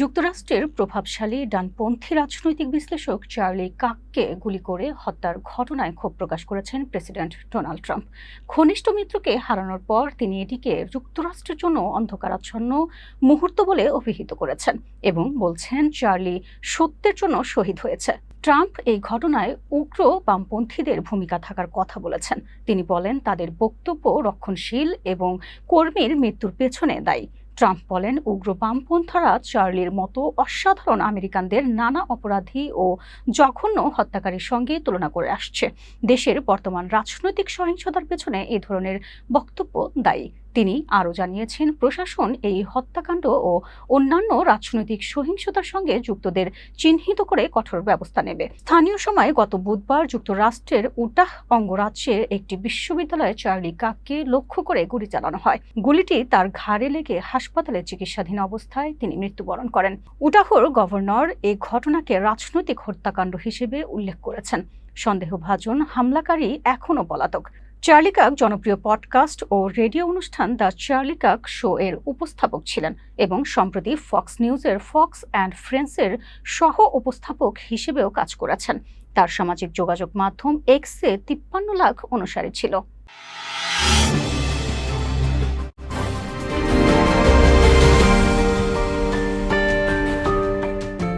যুক্তরাষ্ট্রের প্রভাবশালী ডানপন্থী রাজনৈতিক বিশ্লেষক চার্লি কাককে গুলি করে হত্যার ঘটনায় ক্ষোভ প্রকাশ করেছেন প্রেসিডেন্ট ডোনাল্ড ট্রাম্প। ঘনিষ্ঠ মিত্রকে হারানোর পর তিনি এটিকে যুক্তরাষ্ট্রের জন্য অন্ধকারাচ্ছন্ন মুহূর্ত বলে অভিহিত করেছেন এবং বলছেন চার্লি সত্যের জন্য শহীদ হয়েছে। ট্রাম্প এই ঘটনায় উগ্র বামপন্থীদের ভূমিকা থাকার কথা বলেছেন। তিনি বলেন, তাদের বক্তব্য রক্ষণশীল এবং কর্মীর মৃত্যুর পেছনে দায়ী। ট্রাম্প বলেন, উগ্র বামপন্থারা চার্লির মতো অসাধারণ আমেরিকানদের নানা অপরাধী ও জঘন্য হত্যাকারীর সঙ্গে তুলনা করে আসছে। দেশের বর্তমান রাজনৈতিক সহিংসতার পেছনে এ ধরনের বক্তব্য দায়ী। তিনি আরও জানিয়েছেন, প্রশাসন এই হত্যাকাণ্ড ও অন্যান্য রাজনৈতিক সহিংসতার সঙ্গে যুক্তদের চিহ্নিত করে কঠোর ব্যবস্থা নেবে। স্থানীয় সময় গত বুধবার যুক্তরাষ্ট্রের উটাহ অঙ্গরাজ্যের একটি বিশ্ববিদ্যালয়ে চার্লি কাককে লক্ষ্য করে গুলি চালানো হয়। গুলিটি তার ঘাড়ে লেগে হাসপাতালে চিকিৎসাধীন অবস্থায় তিনি মৃত্যুবরণ করেন। উটাহর গভর্নর এই ঘটনাকে রাজনৈতিক হত্যাকাণ্ড হিসেবে উল্লেখ করেছেন। সন্দেহভাজন হামলাকারী এখনও পলাতক। চার্লি কাক জনপ্রিয় পডকাস্ট ও রেডিও অনুষ্ঠান দ্য চার্লি কাক শো এর উপস্থাপক ছিলেন এবং সম্প্রতি ফক্স নিউজের ফক্স অ্যান্ড ফ্রেন্ডসের সহ উপস্থাপক হিসেবেও কাজ করেছেন। তার সামাজিক যোগাযোগ মাধ্যম এক্সে তিপ্পান্ন লাখ অনুসারী ছিল।